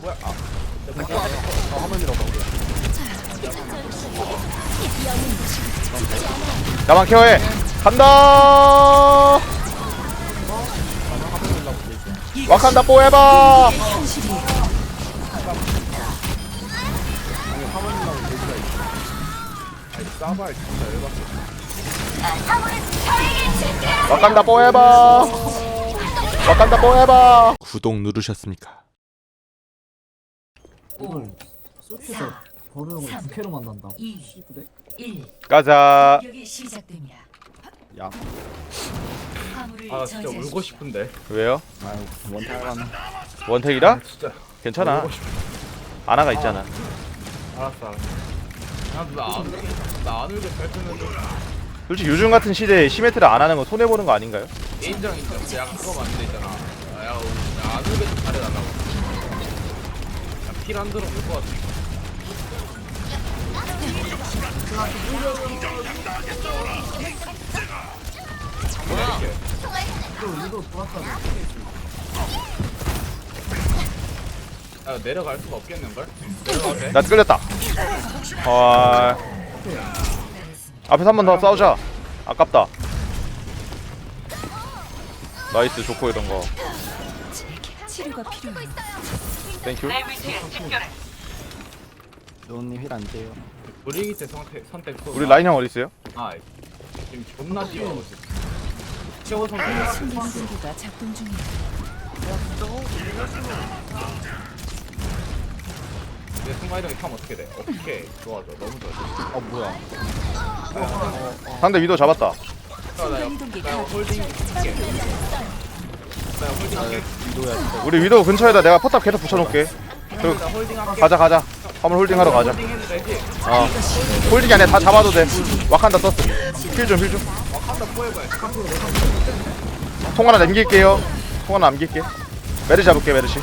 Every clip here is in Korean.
뭐야? 아, 아 화면이라고. 나만 케어해 간다 와칸다 뽀해봐. 와칸다 뽀해봐 와칸다 뽀해봐 구독 누르셨습니까? 이걸 쏠때서 버르는 걸 부캐로 만난다. 2, 시부대? 1. 가자 공격이 시작됩니다. 야, 화물을 아 진짜 저지하십시오. 울고 싶은데. 왜요? 아유 원탈만. 원택이라? 진짜. 괜찮아 울고 싶. 아나가 있잖아 알았어. 알았어. 나안 나안 울게 잘 뜨는데. 솔직히 요즘 같은 시대에 시메트를 안 하는 건 손해 보는 거 아닌가요? 인정 인정. 근데 약간 그거 맞는데 있잖아. 아, 야, 나안 울게 좀 잘해달라고. 필안 들어 올 것 같아. 뭐야. 아 내려갈 수가 없겠는걸? 내려가도 돼? 나 끌렸다 아... 앞에서 한 번 더 싸우자 아깝다 나이스 좋고 이런 거 치료가 필요해요. 땡큐 노님 힐 안 돼요. 브리기 때 선택 선택 또 우리 라인 형 어디 있어요? 아 지금 존나 뛰어오고 있어 최고 선택 순간공기가 작동 중이에요. 내 순간 이동이 타면 어떻게 돼? 오케이 좋아 좋아 너무 좋아 어 뭐야? 상대 위도 잡았다 나, 나 홀딩 할게 나 홀딩 할게 위도야 진짜. 우리 위도 근처에다 내가 포탑 계속 붙여놓을게. 그리고 나 가자 가자. 화물 홀딩하러 가자? 어. 홀딩이 아니라 다 잡아도 돼. 와칸다 떴어. 힐좀힐좀. 와칸다 포해봐야 통 하나 남길게요. 통 하나 남길게. 메르시 잡을게 메르시.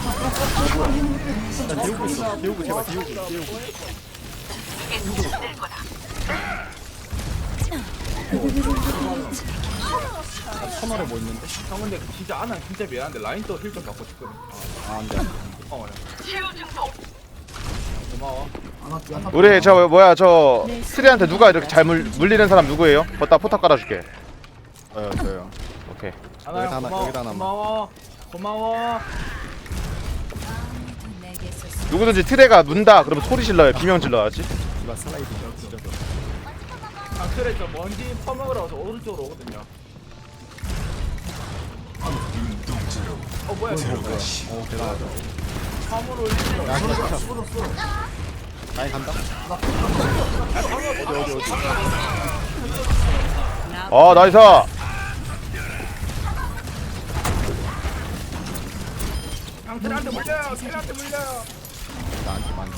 비우고 제발 비우고 비우고. 터널에 뭐 있는데? 형 근데 진짜 아나 진짜 미안한데 라인 또 힐 좀 갖고 싶거든 아 안돼 안돼. 어 고마워 아나 야타. 우리 저 뭐야 저 트리한테 누가 이렇게 잘 물, 물리는 사람 누구예요? 걷다 포탑 깔아줄게 저요 저요. 오케이 아나 여기다 하나, 고마워 여기다 하나만. 고마워 고마워 누구든지 트레가 문다 그러면 소리 질러요 비명 질러야지 이거 슬라이드 찢어서. 아 그래 저 먼지 퍼먹으러 와서 오른쪽으로 오거든요 어 뭐야 지금 어 대단하다. 화물 올리는 야 진짜 진짜. 라인 간다. 어 나이스 형들한테 물려요 텔한테 물려요 나한테 많이.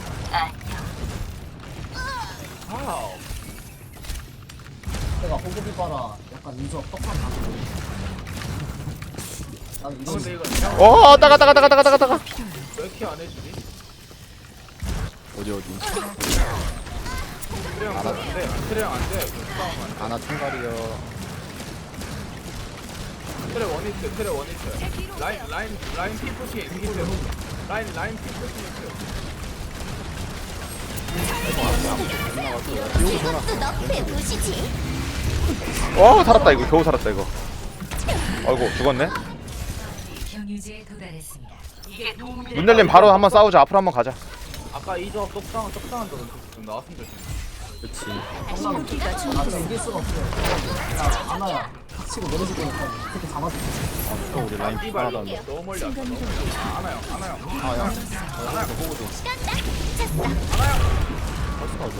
와우 내가 호흡이 봐라. 약간 인적 떡상 가지고. 난 아, 이런 근데 이거 그냥 어 따가 따가 따가 따가 따가 따가 왜 이렇게 안 해주지? 어디 어디? 트레형 안 돼 트레형 안 돼 싸움만 아나 총갈이요. 트레 원 히트 트레 원 히트 라인 라인 라인 피프시 인기트 라인 라인 인기트 어 살았다 이거 겨우 살았다 이거 아이고 죽었네 경유지에 도달했습니다. 문 열리면 바로 한번 싸우자 앞으로 한번 가자 아까 이 조합 똑상한 똑상한 적은 좀 나왔으면 좋겠어 그렇지. 나 지금 이길 수가 없어. 야 아나야. 닥치고 내려줄 거니까 그렇게 잡아줘. 또 우리 라인 하나도 안 너무 멀리 왔어 너무 멀리 왔어 아, 하나요 하나요 아야. 하나 더 보고 줘. 버스가 어디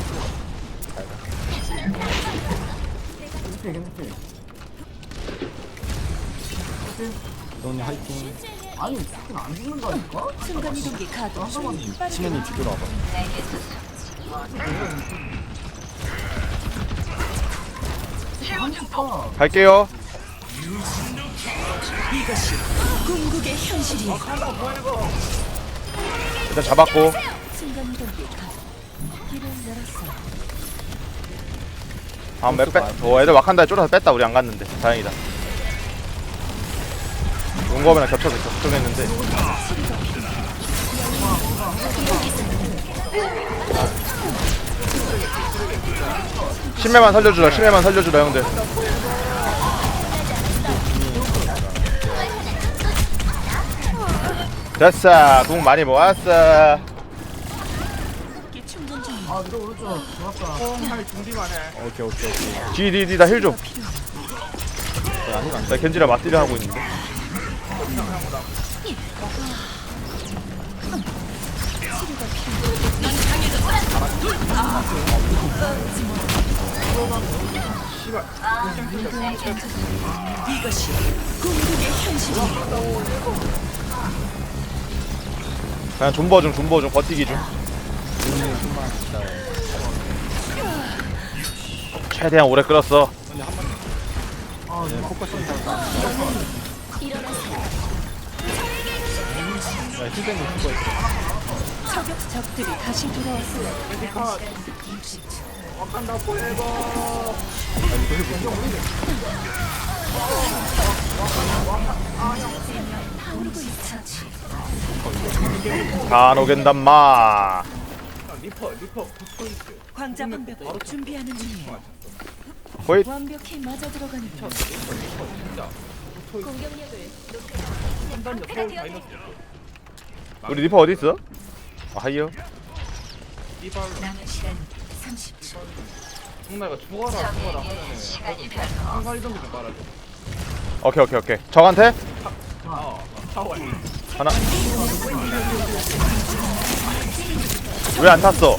괜찮 노님 화이팅. 아니 fucking 안 죽는다니까? 순간 이동기 가동 중. 치면이 뒤돌아봐. 한치파 갈게요 궁극의 현실이 일단 잡았고 순간 이동기 가동. 길을 열었어. 다음 맵 빼. 어 애들 와칸다에 쫄아서 뺐다 우리 안 갔는데 다행이다 용검이랑 겹쳐서 걱정했는데 심해만 살려주라 심해만 살려주라 형들 됐어 궁 많이 모았어. 아 위도 오른쪽 좋았다 할 준비만 해 오케이 오케이 오케이 디디디 나힐 좀. 야, 아니 안나 겐지랑 맞디를 하고 있는데. 이것이 궁극의 현실이야. 그냥 존버 중 존버 중 버티기 중. 최대한 오래 끌었어. 다 야, 힐뱅이 죽어 있어. 저격 적들이 다시 돌아왔어. 간오겐단 마. 아, 리퍼 리퍼 포인트 광자 방벽을 준비하는 중이에요. 거의 완벽히 맞아 들어가는 중. 진짜 판단력 서울 마이너스 우리 리퍼 어디 있어? 아, 하이요. 이발로 남은 시간 30초. 정나가 죽어라 죽어라 하면은 한가 이동기 좀 빨아줘 오케이 오케이 오케이. 적한테 아 타워 하나. 왜 안 탔어?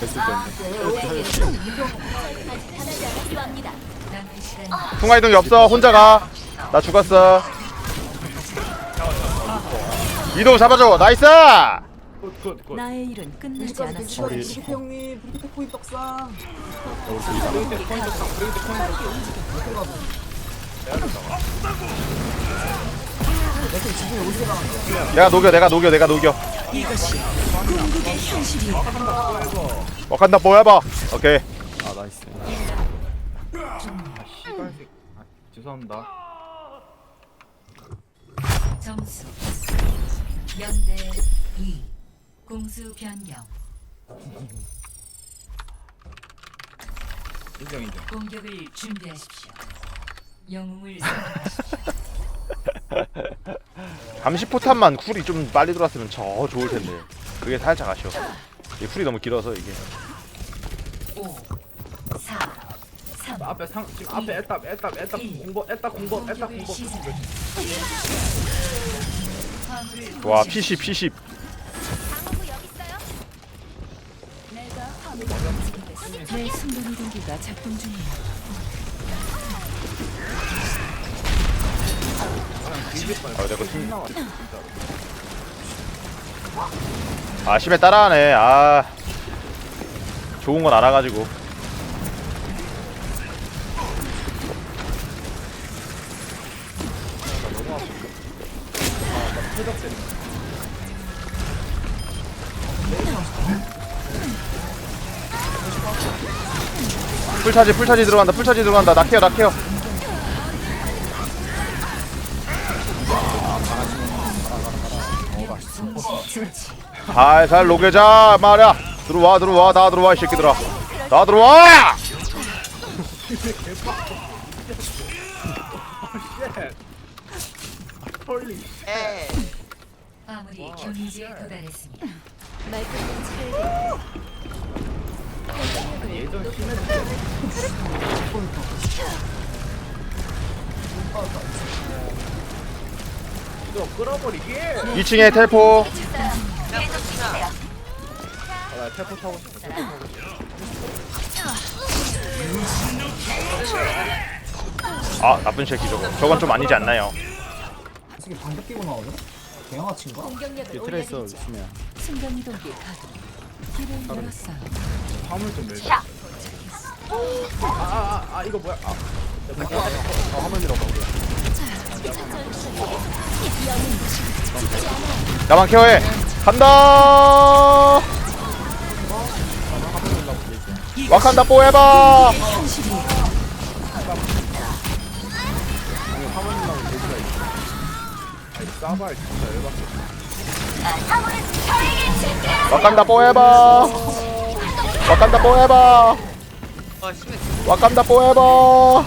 됐을 텐데. 통화 이동이 없어. 혼자 가. 나 죽었어. 이동 잡아줘. 나이스. 굿굿굿 나의 일은 끝나지 않았어. 형님 떡상 내가 녹여. 내가 녹여. 내가 녹여. 이것이 궁극의 현실이야. 와칸다 뽀야봐. 오케이. 아 나이스. 씨발색 아 죄송합니다 점수 연대 2 공수 변경 인정 인정 공격을 준비하십시오. 영웅을 선택하십시오. 감시 포탄만 쿨이 좀 빨리 들어왔으면 저 좋을 텐데. 그게 살짝 아쉬워. 이 쿨이 너무 길어서 이게. 5 4 3 앞에 상 지금 앞에 애답 애답 애답 공보 애답 공보 애답. 화물을 와 P10 P10. 내 순간 이동기가 작동 중이야. 아 내가 팀 아 심해 따라하네. 아 좋은 건 알아가지고. 풀차지 풀차지 들어간다 풀차지 들어간다. 낙해요 낙해요 살살 녹여자 말이야. 들어와 들어와. 다 들어와 이 새끼들아. 다 들어와! 화물이 경유지에 도달했습니다. 예전 심해 이거 끌어버리게 2층에 텔포 아나 태포 타고 싶어 태포 타고 싶어 아 나쁜 새끼 저거 저건 좀 아니지 않나요 지금 방벽 끼고 나오죠? 개양아치인가? 트레이서 있으면. 순간 이동기 가동. 화물 좀 밀자 아 아 아 아, 이거 뭐야 아어 화면 밀어봐. 나만 케어해 간다 와칸다 뽀해봐 현실이야. 아니 싸발 진짜 열받게 와칸다 포에버. 와칸다 포에버. 아 심해 와칸다 포에버.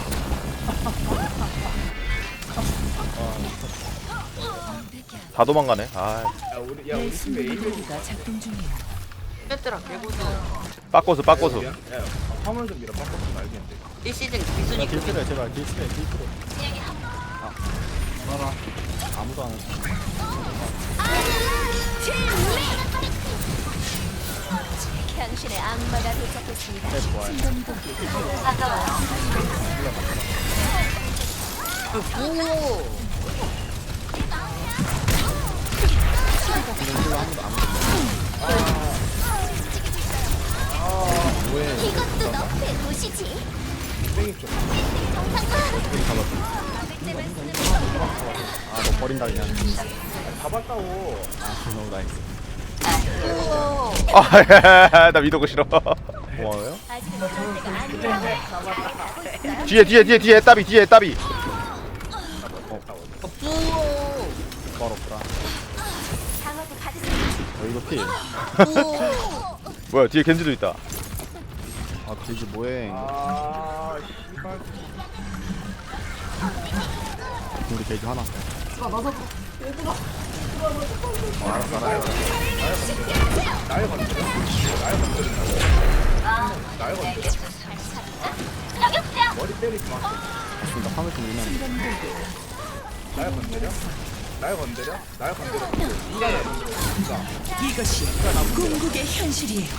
다 도망가네. 아. 야 우리 야내 우리 팀에 에이블 순간이동기가 작동 중이에요. 빼뜨라 개고수. 빠꼬스 빠꼬스 야, 야 화물 좀 밀어 바꿔 좀 알겠는데 1시즌 야, 기순이 길 트레 제발. 길 트레 길 트레. 알 아. 아무도 안 해. 당신의 악마가 도착했습니다. 네, 오 이것도 너의 도시지. 뺑이 좀 아너 버린다 그냥. 잡았다고 아 너무 나이스. 아나 미도고 싫어 고마워요. 뒤에 뒤에 뒤에 뒤에 따비 뒤에 따비 받으세요. 어 이거 필. 뭐야 뒤에 겐지도 있다 아 돼지 뭐해? 아 씨발 우리 돼지 하나. 날 건드려 날 건드린다고 날 건드려 머리 때리지 마 맞습니다. 화면 좀 밀면. 날 건드려? 날 건드려? 날 건드려 이게 이것이 궁극의 현실이에요.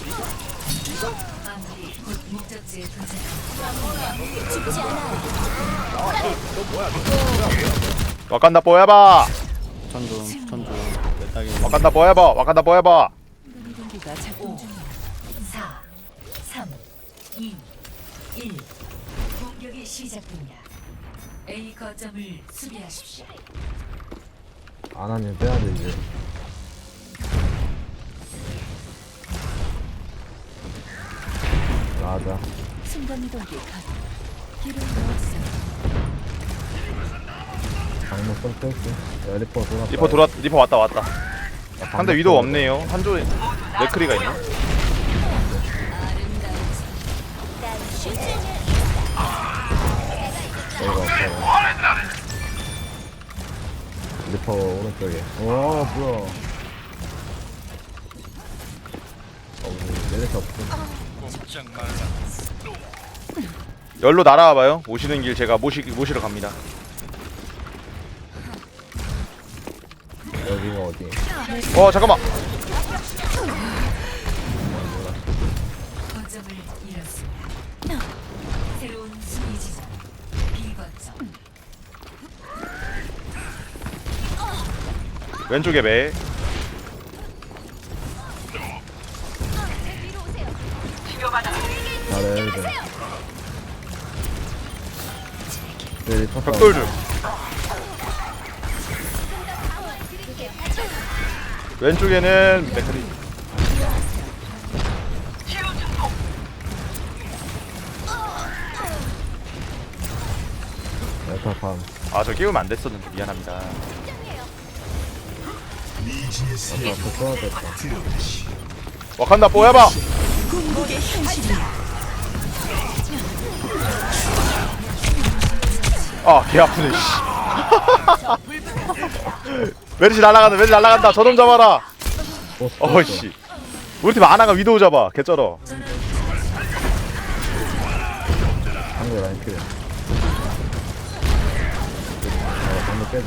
목적지에 도착. 와칸다 포에버 천둥 천둥. 내 딸기. 와칸다 포에버 와칸다 포에버 순간이동기가 작동 중이에요. 4, 3, 2, 1. 공격이 시작됩니다. A 거점을 수비하십시오. 안 하면 빼야 돼 이제 맞아. 순간이동기 가동. 길을 좀 뺄게. 야 리퍼 돌았다. 리퍼 돌아 리퍼 왔다 왔다. 상대 위도 없네요. 한조에 맥크리가 있네 여기가 리퍼 오른쪽에. 오 뭐야. 어 내려서 없어 열로 날아와봐요. 오시는 길 제가 모시, 모시러 갑니다. 여기가 어디 어 잠깐만. 거점을 잃었습니다. 새로운 수비 지점 B 거점. 왼쪽에 매 잘해 이제. 네 리퍼 벽돌 중 왼쪽에는 맥크리 야타 팜 아저 끼우면 안 됐었는데 미안합니다. 써야겠다 와칸다 뽀야봐 궁극의 현실이에요. 아개 아프네 씨. 왼쪽 날아간다 왼쪽 날아간다. 저놈 잡아라. 어, 어이씨. 우리 팀 아나가 위도우 잡아 개쩔어. 상대 라인 필 어, 방금 빼줘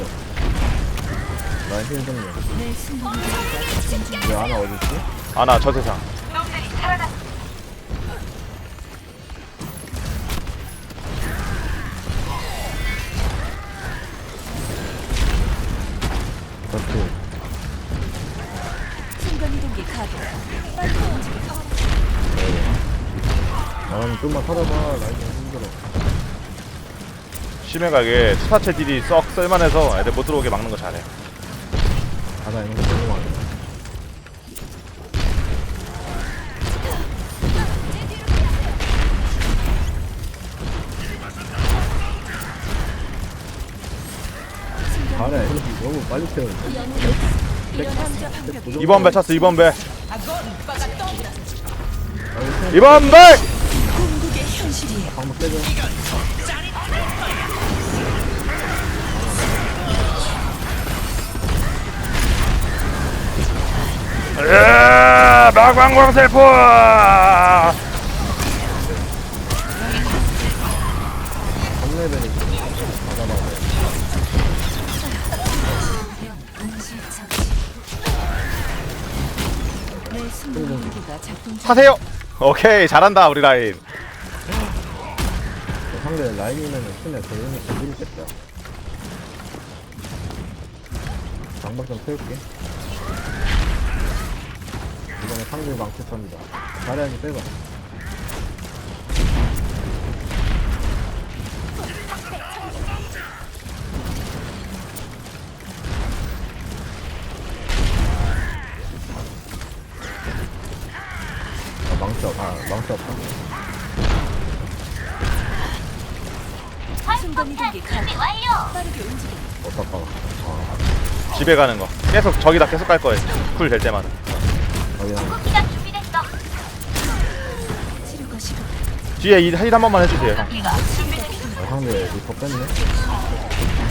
라인 필 좀요 내 순간이동기가 작동 중이에요. 왜 하나 어딨지? 아나 저 세상 힘들어 심해가게 스타체 딜이 썩 쓸만해서 애들 못 들어오게 막는 거 잘해. 가다 이런 거 방벽이 2번 배 찼어 2번 배 이번 현실이에요. 방법 빼줘. 으아, 마광광 세포 하세요 오케이 잘한다 우리 라인 상대 라인이면은 큰일 대응이 재밌겠다. 방박 좀 태울게. 이번에 상대 망치 탑니다. 자리하기 빼봐. 망치 없, 아, 없다. 순간 이동기. 빠르게. 어떡하. 아, 집에 가는 거 계속 저기다 계속 갈 거예요 쿨 될 때마다 치료가 시간. 뒤에 이힐한 번만 해주세요 형. 아, 상대 리퍼 뺐네.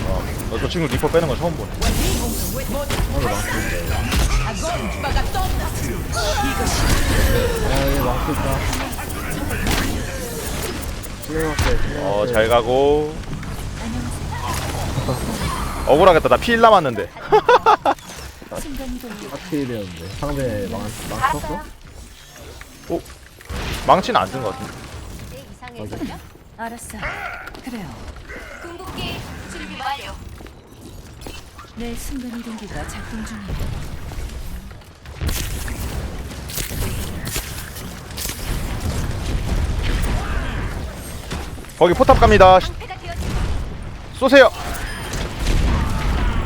어, 저 친구 리퍼 빼는 거 처음 보네. 어잘 가고 억울하겠다 나 피1 남았는데. 하필 되었는데. 상대 망, 망치 썼어? 망치는 안 쓴 것 같은데 알았어. 그래요. 궁극기. 내 순간 이동기가 작동 중이에요. 거기 포탑 갑니다 시- 쏘세요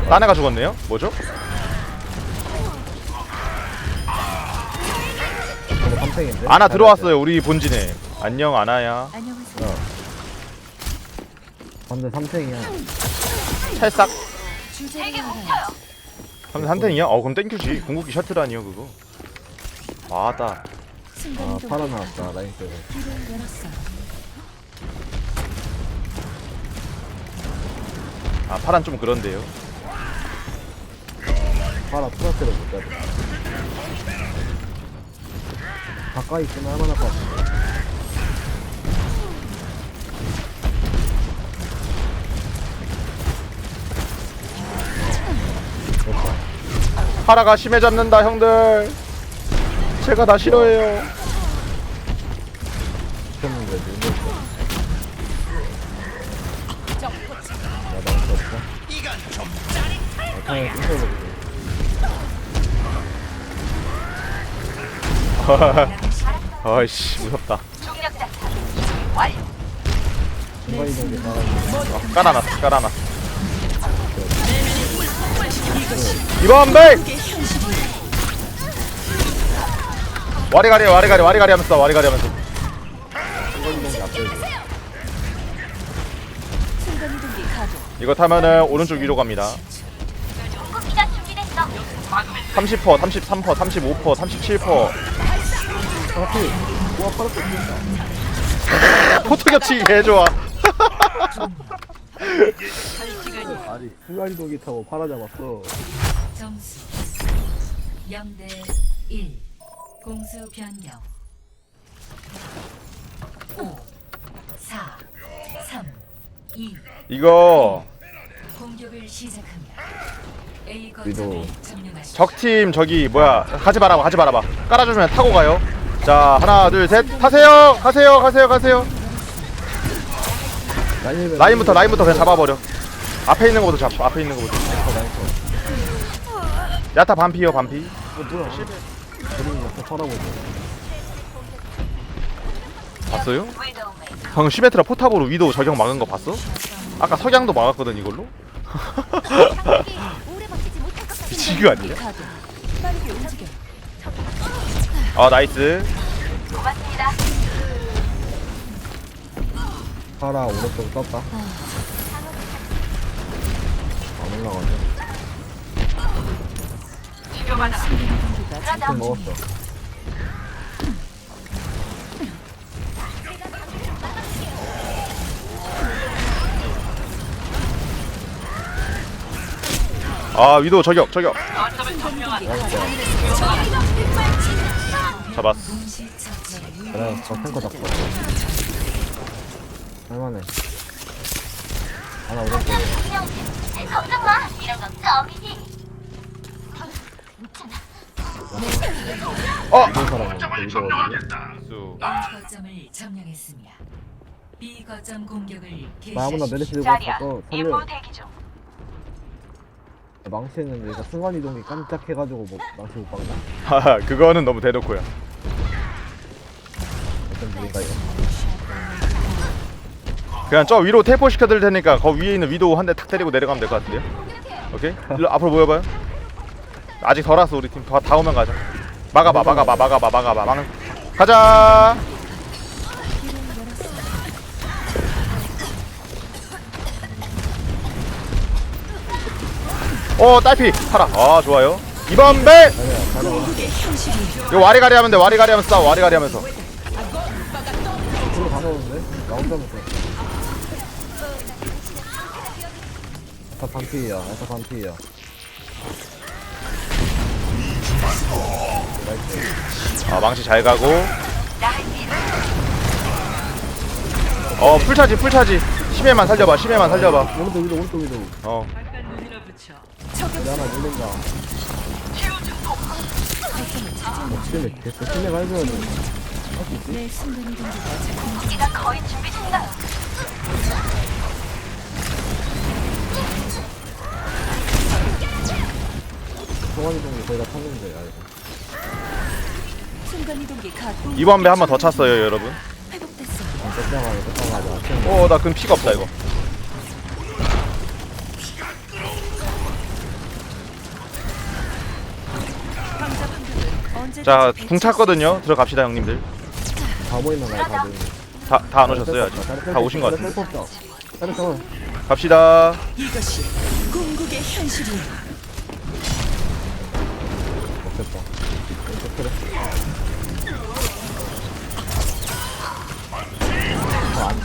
딴 애가 죽었네요 뭐죠? 상대 3탱인데? 아나 들어왔어요 우리 본진에 안녕 아나야 안녕하세요. 상대 3탱이야. 찰싹 주제를 알아요. 근데 한텐이야? 어 그럼 땡큐지 궁극기 셔틀 아니요 그거 와다 순간 아, 이동. 팔아 나왔다, 라인 때문에. 길을 열었어요. 아 파란 좀 그런데요 팔아 플러스를 못 잡아. 가까이 있으면 할만할 것 같아. 파라가 심해 잡는다 형들 제가 다 싫어해요. 아. 아이씨 무섭다. 어, 깔아놨어 깔아놨어 이번 백 와리가리 와리가리 와리가리 하면서 와리가리 하면서. 이거 타면은 오른쪽 위로 갑니다 궁극기가 준비됐어. 30% 33% 35% 37% 하필. 우와, 팔아 끊긴다. 포트 겹치기 개 좋아 아니, 중간 이동기 타고 팔아 잡았어. 점수 0대 1 공수 변경. 5 4 3 2 이거 공격을 시작합니다. A. 거점을 점령하십시오. 적팀 저기 뭐야 가지 말아봐 가지 말아봐. 깔아주면 타고 가요. 자 하나 둘 셋. 타세요 가세요 가세요 가세요. 라인을 라인부터 라인부터 그냥 잡아버려. 앞에 있는 거부터 잡 앞에 있는 거부터. 야타 반피요 반피. 어, 뭐야. 그림이 옆에 쳐다보고. 봤어요? 방금 시메트라 포탑으로 위도 저격 막은 거 봤어? 아까 석양도 막았거든 이걸로? 미친 거 아니야? 아 나이스 고맙습니다. 팔아 오른쪽 떴다. 안 올라가네. 좀 먹었어. 아 위도 저격 저격 잡았어 거 잡고. 할만해. 하나 오른쪽에. 걱정 이런 건 껌이니. 괜찮아. 어! 이런 사람은 그 이거거든요 수. 거점을 점령했습니다. B 거점 공격을 나 아무나 개시하십시오. 메르시 들고 있어서 살려 망치는 얘가 순간이동이 깜짝해가지고 뭐 망치 못 박나? 하하 그거는 너무 대놓고요 어떤 분인가 이거 그냥 저 위로 텔포 시켜드릴 테니까 거 위에 있는 위도 한대 탁 때리고 내려가면 될 것 같은데요 오케이 일로 앞으로 모여봐요 아직 덜 왔어 우리 팀 다, 다 오면 가자 막아봐 막아봐 막아봐 막아봐. 막 가자! 오 딸피. 팔아 아 좋아요. 2번 배! 이거 와리가리 하면 돼 와리가리 하면서 싸워 와리가리 하면서? 나 혼자 못해 다 반피야 다 반피야 아 망치 잘 가고. 어 풀차지 풀차지. 심해만 살려봐 심해만 살려봐. 오른쪽 위로 오른쪽 위로 어. 우리 하나 밀린다. 어, 심해? 됐어 심해 갈줘야 돼내 순간이동기가. 거의 준비 중이다. 소관이동이 거의 다 탔는데 아이고. 순간이동기 가동. 2번 배 한 번 더 찼어요 여러분. 회복됐어. 뺏겨가야 뺏겨가자 어나 그럼 피가 없다 이거. 황자 판결은 언제든지 자 배치- 궁 찼거든요 들어갑시다 형님들. 다 다들. 다 다 안 오셨어요 아직. 다 오신 것 같은데. 다른 갑시다. 이것이 궁극의 현실이야.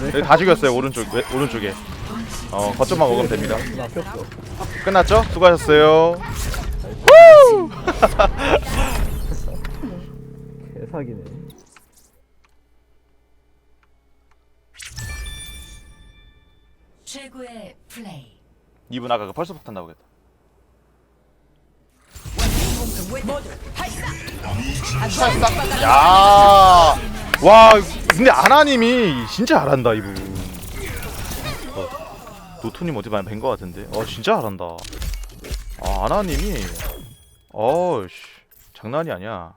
여기 다 죽였어요 오른쪽 왼- 오른쪽에. 어 거점만 먹으면 됩니다. 나 끝났죠? 수고하셨어요. 개사기네. 최고의 플레이. 2분 아까 그 펄스 폭탄 나오겠다. 야, 와, 근데 아나님이 진짜 잘한다 이분. 어, 노토님 어디 많이 뵌것 같은데. 어, 진짜 잘한다. 아, 아나님이, 어씨, 장난이 아니야.